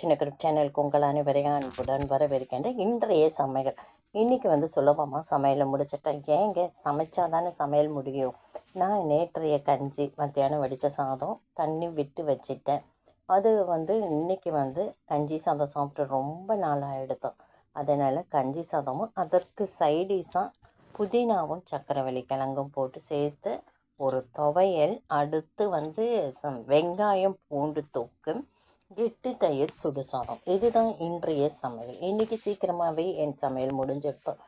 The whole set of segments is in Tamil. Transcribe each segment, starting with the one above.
சின்ன குரூப் சேனலுக்கு உங்கள் அனைவரையும் அன்புடன் வரவேற்கின்ற இன்றைய சமையல். இன்றைக்கி வந்து சுலபமாக சமையலை முடிச்சிட்டேன். ஏங்க சமைச்சா தானே சமையல் முடியும்? நான் நேற்றைய கஞ்சி மத்தியானம் வடித்த சாதம் தண்ணி விட்டு வச்சிட்டேன். அது வந்து இன்றைக்கி வந்து கஞ்சி சாதம் சாப்பிட்டு ரொம்ப நாளாக எடுத்தோம் அதனால் கஞ்சி சாதமும் அதற்கு சைடிஷாக புதினாவும் சக்கரவள்ளி கிழங்கும் போட்டு சேர்த்து ஒரு துவையல் அடுத்து வந்து சம் வெங்காயம் பூண்டு தொக்கு கெட்டி தயிர் சுடு சாதம் இதுதான் இன்றைய சமையல். இன்றைக்கி சீக்கிரமாகவே என் சமையல் முடிஞ்சிருத்தோம்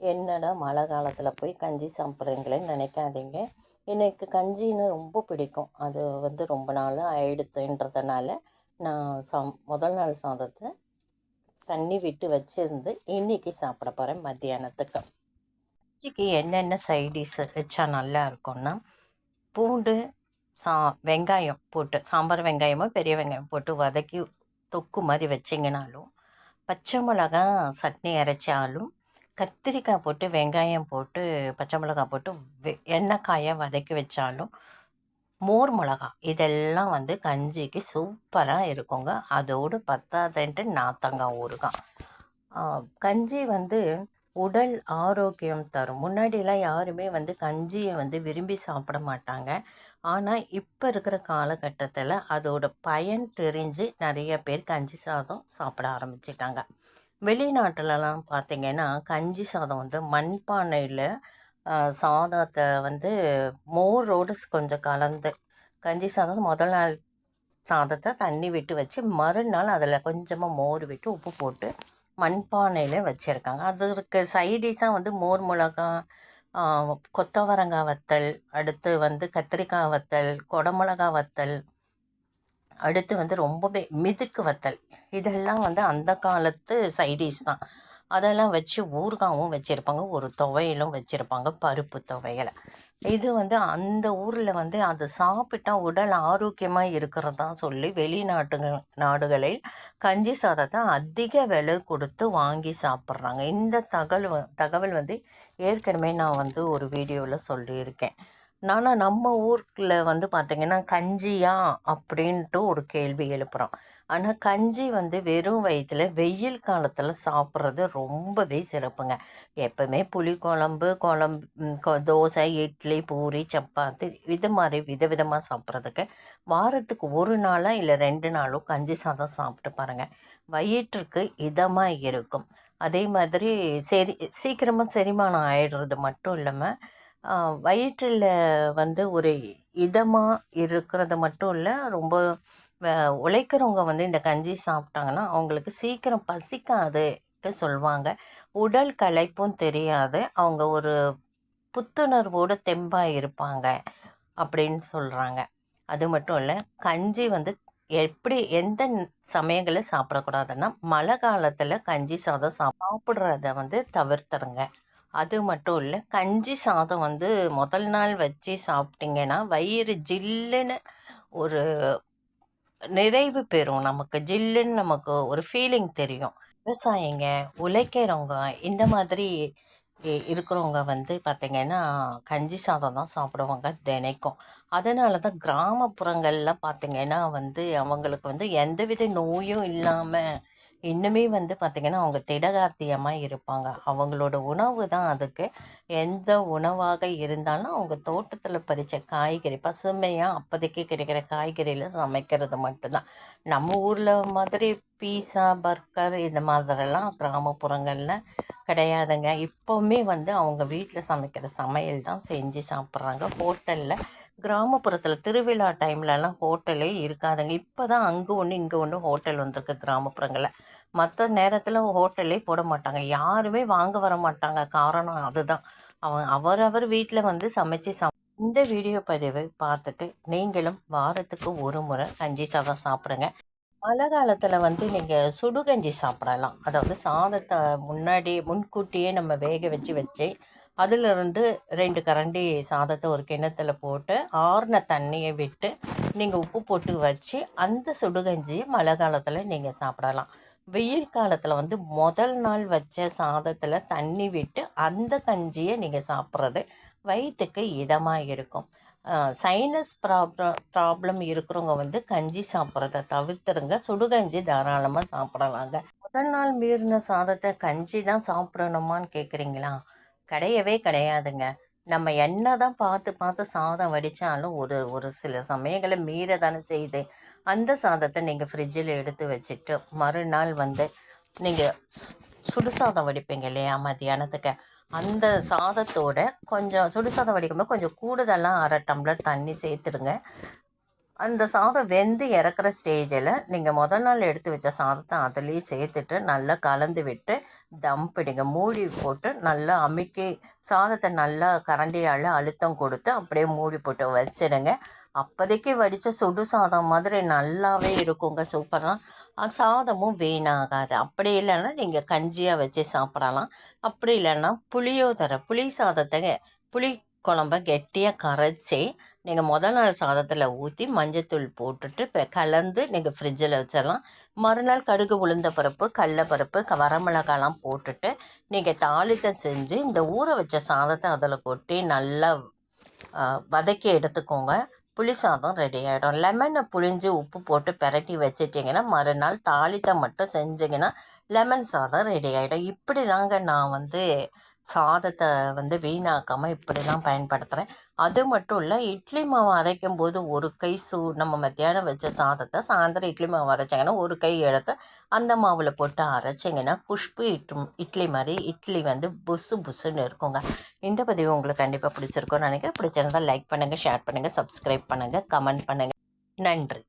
என்னடா மழை காலத்தில் போய் கஞ்சி சாப்பிட்றீங்களேன்னு நினைக்காதீங்க. எனக்கு கஞ்சின்னு ரொம்ப பிடிக்கும். அது வந்து ரொம்ப நாள் ஆயிடுத்துன்றதுனால நான் சம் முதல் நாள் சாதத்தை தண்ணி விட்டு வச்சுருந்து இன்றைக்கி சாப்பிட போகிறேன் மத்தியானத்துக்கு. கஞ்சிக்கு என்னென்ன சைடிஷ் வச்சா நல்லா இருக்கும்னா பூண்டு சா வெங்காயம் போட்டு சாம்பார் வெங்காயமோ பெரிய வெங்காயம் போட்டு வதக்கி தொக்கு மாதிரி வச்சிங்கனாலும் பச்சை மிளகா சட்னி அரைச்சாலும் கத்திரிக்காய் போட்டு வெங்காயம் போட்டு பச்சை மிளகாய் போட்டு வெ- எண்ணெய்க்காயை வதக்கி வச்சாலும் மோர் மிளகா இதெல்லாம் வந்து கஞ்சிக்கு சூப்பராக இருக்குங்க. அதோடு பத்தாதுன்ட்டு நாத்தங்காய் ஊறுகாய். கஞ்சி வந்து உடல் ஆரோக்கியம் தரும். முன்னாடிலாம் யாருமே வந்து கஞ்சியை வந்து விரும்பி சாப்பிட மாட்டாங்க. ஆனால் இப்போ இருக்கிற காலகட்டத்தில் அதோட பயன் தெரிஞ்சு நிறைய பேர் கஞ்சி சாதம் சாப்பிட ஆரம்பிச்சிட்டாங்க. வெளிநாட்டிலலாம் பார்த்தீங்கன்னா கஞ்சி சாதம் வந்து மண்பானையில் சாதத்தை வந்து மோரோடு கொஞ்சம் கலந்து கஞ்சி சாதம் முதல் நாள் சாதத்தை தண்ணி விட்டு வச்சு மறுநாள் அதில் கொஞ்சமாக மோர் விட்டு உப்பு போட்டு மண்பானையில் வச்சுருக்காங்க. அதற்கு சைடிஷாக வந்து மோர் மிளகா கொத்தவரங்காய் வத்தல் அடுத்து வந்து கத்திரிக்காய் வத்தல் கொடமிளகா வத்தல் அடுத்து வந்து ரொம்பவே மிதுக்கு வத்தல். இதெல்லாம் வந்து அந்த காலத்து சைடிஷ் தான். அதெல்லாம் வச்சு ஊறுகாவும் வச்சுருப்பாங்க ஒரு துவையலும் வச்சுருப்பாங்க பருப்பு துவையலை. இது வந்து அந்த ஊரில் வந்து அதை சாப்பிட்டா உடல் ஆரோக்கியமாக இருக்கிறதா சொல்லி வெளிநாட்டுகள் நாடுகளில் கஞ்சி சாதத்தை அதிக விலை கொடுத்து வாங்கி சாப்பிட்றாங்க. இந்த தகவல் தகவல் வந்து ஏற்கனவே நான் வந்து ஒரு வீடியோவில் சொல்லியிருக்கேன். ஆனால் நம்ம ஊரில் வந்து பார்த்திங்கன்னா கஞ்சியா அப்படின்ட்டு ஒரு கேள்வி எழுப்புகிறோம் ஆனால் கஞ்சி வந்து வெறும் வயிற்றில் வெயில் காலத்தில் சாப்பிட்றது ரொம்பவே சிறப்புங்க. எப்பவுமே புளி குழம்பு குழம்பு கொ- தோசை இட்லி பூரி சப்பாத்தி இது மாதிரி விதவிதமாக சாப்பிட்றதுக்கு வாரத்துக்கு ஒரு நாளாக இல்லை ரெண்டு நாளும் கஞ்சி சாதம் சாப்பிட்டு பாருங்கள் வயிற்றுக்கு இதமாக இருக்கும். அதே மாதிரி சரி சீக்கிரமாக செரிமானம் ஆயிடுறது மட்டும் இல்லாமல் வயிற்றில் வந்து ஒரு இதமாக இருக்கிறது மட்டும் இல்லை ரொம்ப உழைக்கிறவங்க வந்து இந்த கஞ்சி சாப்பிட்டாங்கன்னா அவங்களுக்கு சீக்கிரம் பசிக்காதுட்டு சொல்லுவாங்க. உடல் களைப்பும் தெரியாது. அவங்க ஒரு புத்துணர்வோடு தெம்பாக இருப்பாங்க அப்படின்னு சொல்கிறாங்க அது மட்டும் இல்லை கஞ்சி வந்து எப்படி எந்த சமயங்களில் சாப்பிடக்கூடாதுன்னா மழை காலத்தில் கஞ்சி சாதம் சாப்பிட்றத வந்து தவிர்த்துருங்க. அது மட்டும் இல்லை கஞ்சி சாதம் வந்து முதல் நாள் வச்சு சாப்பிட்டிங்கன்னா வயிறு ஜில்லுன்னு ஒரு நிறைவு பெறும். நமக்கு ஜில்லுன்னு நமக்கு ஒரு ஃபீலிங் தெரியும். விவசாயிங்க உழைக்கிறவங்க இந்த மாதிரி இருக்கிறவங்க வந்து பார்த்திங்கன்னா கஞ்சி சாதம் தான் சாப்பிடுவாங்க தினைக்கும். அதனால தான் கிராமப்புறங்களில் பார்த்திங்கன்னா வந்து அவங்களுக்கு வந்து எந்தவித நோயும் இல்லாமல் இன்னுமே வந்து பார்த்திங்கன்னா அவங்க திடகார்த்தியமாக இருப்பாங்க. அவங்களோட உணவு தான் அதுக்கு எந்த உணவாக இருந்தாலும் அவங்க தோட்டத்தில் பறித்த காய்கறி பசுமையாக அப்போதைக்கு கிடைக்கிற காய்கறியில் சமைக்கிறது மட்டும்தான். நம்ம ஊரில் மாதிரி பீஸா பர்கர் இந்த மாதிரிலாம் கிராமப்புறங்களில் கிடையாதுங்க. இப்போவுமே வந்து அவங்க வீட்டில் சமைக்கிற சமையல் தான் செஞ்சு சாப்பிட்றாங்க. ஹோட்டலில் கிராமப்புறத்தில் திருவிழா டைம்லலாம் ஹோட்டலே இருக்காதுங்க. இப்போ தான் அங்கே ஒன்று இங்கே ஒன்று ஹோட்டல் வந்திருக்கு கிராமப்புறங்களில். மற்ற நேரத்தில் ஹோட்டலே போட மாட்டாங்க. யாருமே வாங்க வர மாட்டாங்க. காரணம் அதுதான். அவன் அவரவர் வீட்டில் வந்து சமைச்சு சா இந்த வீடியோ பதிவை பார்த்துட்டு நீங்களும் வாரத்துக்கு ஒரு முறை கஞ்சி சாதம் சாப்பிடுங்க. மழை காலத்தில் வந்து நீங்கள் சுடுகஞ்சி சாப்பிடலாம். அதாவது சாதத்தை முன்னாடி முன்கூட்டியே நம்ம வேக வச்சு வச்சு அதிலிருந்து ரெண்டு கரண்டி சாதத்தை ஒரு கிணத்துல போட்டு ஆறின தண்ணியை விட்டு நீங்கள் உப்பு போட்டு வச்சு அந்த சுடுகஞ்சியை மழை காலத்தில் நீங்கள் சாப்பிடலாம். வெயில் காலத்தில் வந்து முதல் நாள் வச்ச சாதத்தில் தண்ணி விட்டு அந்த கஞ்சியை நீங்கள் சாப்பிட்றது வயிற்றுக்கு இதமாக இருக்கும். சைனஸ் ப்ராப்ளம் ப்ராப்ளம் இருக்கிறவங்க வந்து கஞ்சி சாப்பிட்றத தவிர்த்துருங்க சுடுகஞ்சி தாராளமாக சாப்பிடலாங்க. முதல் நாள் மீறின சாதத்தை கஞ்சி தான் சாப்பிடணுமான்னு கேட்குறீங்களா கிடையவே கிடையாதுங்க. நம்ம என்ன தான் பார்த்து பார்த்து சாதம் வடித்தாலும் ஒரு ஒரு சில சமயங்களை மீற தானே செய்யுது. அந்த சாதத்தை நீங்கள் ஃப்ரிட்ஜில் எடுத்து வச்சுட்டு மறுநாள் வந்து நீங்கள் சுடு சாதம் வடிப்பீங்க இல்லையா? மத்தியானத்துக்கு. அந்த சாதத்தோட கொஞ்சம் சுடு சாதம் வடிக்கும்போது கொஞ்சம் கூடுதலாக அரை டம்ளர் தண்ணி சேர்த்துடுங்க. அந்த சாதம் வெந்து இறக்குற ஸ்டேஜில் நீங்கள் முதல் நாள் எடுத்து வச்ச சாதத்தை அதுலேயே சேர்த்துட்டு நல்லா கலந்து விட்டு தம் பிடிங்க. மூடி போட்டு நல்லா அமுக்கி சாதத்தை நல்லா கரண்டியால் அழுத்தம் கொடுத்து அப்படியே மூடி போட்டு வச்சிடுங்க. அப்போதைக்கு வடித்த சுடு சாதம் மாதிரி நல்லாவே இருக்குங்க சூப்பராக சாதமும் வீணாகாது. அப்படி இல்லைன்னா நீங்கள் கஞ்சியாக வச்சு சாப்பிடலாம். அப்படி இல்லைன்னா புளியோதரை புளி சாதத்தை புளி குழம்ப கெட்டியாக கரைச்சி நீங்கள் முதல் நாள் சாதத்தில் ஊற்றி மஞ்சத்தூள் போட்டுட்டு இப்போ கலந்து நீங்கள் ஃப்ரிட்ஜில் வச்சிடலாம். மறுநாள் கடுகு உளுந்த பருப்பு கடலப்பருப்பு வரமிளகாலாம் போட்டுட்டு நீங்கள் தாளித்தை செஞ்சு இந்த ஊற வச்ச சாதத்தை அதில் கொட்டி நல்லா வதக்கி எடுத்துக்கோங்க. புளி சாதம் ரெடி ஆகிடும் லெமனை புளிஞ்சு உப்பு போட்டு பெரட்டி வச்சிட்டிங்கன்னா மறுநாள் தாளித்தை மட்டும் செஞ்சிங்கன்னா லெமன் சாதம் ரெடி ஆகிடும் இப்படி தாங்க நான் வந்து சாதத்தை வந்து வீணாக்காமல் இப்படி தான் பயன்படுத்துகிறேன் அது மட்டும் இல்லை இட்லி மாவு அரைக்கும் போது ஒரு கை சூ நம்ம மத்தியானம் வச்ச சாதத்தை சாயந்தரம் இட்லி மாவு அரைச்சாங்கன்னா ஒரு கை எடுத்து அந்த மாவில் போட்டு அரைச்சிங்கன்னா குஷ்பு இட்லி இட்லி மாதிரி இட்லி வந்து புசு புசுன்னு இருக்குங்க. இந்த பதிவு உங்களுக்கு கண்டிப்பாக பிடிச்சிருக்கும்னு நினைக்கிறேன். பிடிச்சிருந்தால் லைக் பண்ணுங்கள் ஷேர் பண்ணுங்கள் சப்ஸ்கிரைப் பண்ணுங்கள் கமெண்ட் பண்ணுங்கள் நன்றி.